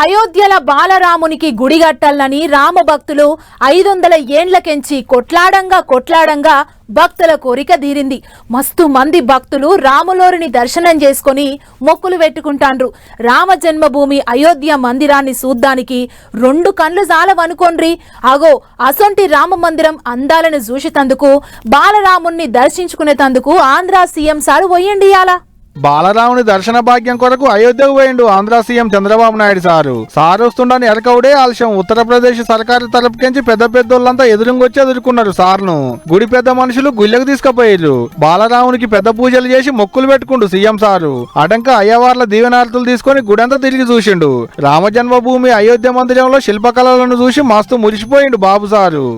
అయోధ్యల బాలరామునికి గుడి కట్టాలని రామభక్తులు ఐదు వందల ఏండ్లకెంచి కొట్లాడంగా కొట్లాడంగా భక్తుల కోరిక తీరింది. మస్తు మంది భక్తులు రాములోరిని దర్శనం చేసుకొని మొక్కులు పెట్టుకుంటాండ్రు. రామ జన్మభూమి అయోధ్య మందిరాన్ని చూద్దానికి రెండు కండ్లు జాలవనుకోండ్రి. అగో అసొంటి రామ మందిరం అందాలను చూసేతందుకు బాలరాముణ్ణి దర్శించుకునేతందుకు ఆంధ్ర సీఎం సారు పోయండి అలా బాలరాముని దర్శన భాగ్యం కొరకు అయోధ్యకు పోయిండు Andhra CM Chandrababu Naidu sir. Sir వస్తుండని ఎరకవుడే ఆలస్యం. ఉత్తరప్రదేశ్ సర్కారు తరపుకించి పెద్ద పెద్దోళ్ళంతా ఎదురుంగొచ్చి ఎదుర్కొన్నారు సార్ను. గుడి పెద్ద మనుషులు గుళ్ళకు తీసుకుపోయారు బాలరామునికి పెద్ద పూజలు చేసి మొక్కులు పెట్టుకుండు సీఎం సారు. అడంక అయ్యవార్ల దీవెనార్తులు తీసుకొని గుడంతా తిరిగి చూసిండు. రామజన్మభూమి అయోధ్య మందిరంలో శిల్పకళలను చూసి మస్తు మురిసిపోయిండు Babu sir.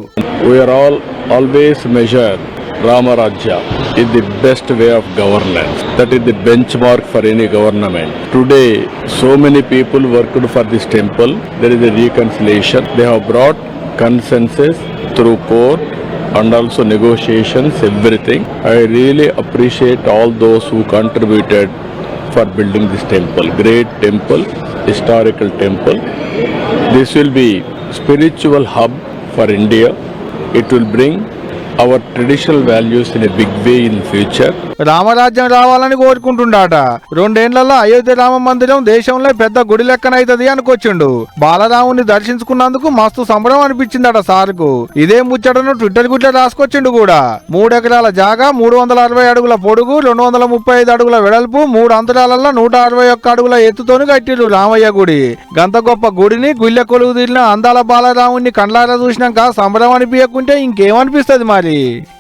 All always measure always measure Rama Rajya is the best way of governance. That is the benchmark for any government. Today, so many people worked for this temple. There is a reconciliation. They have brought consensus through court and also negotiations, everything. I really appreciate all those who contributed for building this temple. Great temple, historical temple. This will be spiritual hub for India. It will bring our traditional values in big way in future రామరాజ్యం రావాలని కోరుకుంటుండాట. రెండేళ్ళలో అయోధ్య రామ మందిరం దేశంలో పెద్ద గుడి లెక్కనైతది అనుకొచ్చిండు. బాలరాముని దర్శించుకున్నందుకు మస్తు సంబరం అనిపించిందట సార్కు. ఇదే ముచ్చటను Twitter గుట్ల రాసుకొచ్చిండు కూడా. మూడెకరాల జాగా మూడు వందల అరవై అడుగుల పొడుగు రెండు వందల ముప్పై ఐదు అడుగుల వెడల్పు మూడు అంతరాలలో నూట అరవై ఒక్క అడుగుల ఎత్తుతోని కట్టిరు రామయ్య గుడి. గంత గొప్ప గుడిని గుళ్ళె కొలువు తీరిన అందాల బాలరాముని కండ్లారా చూసినాక సంబరం అనిపించకుంటే ఇంకేమనిపిస్తుంది మరి? entre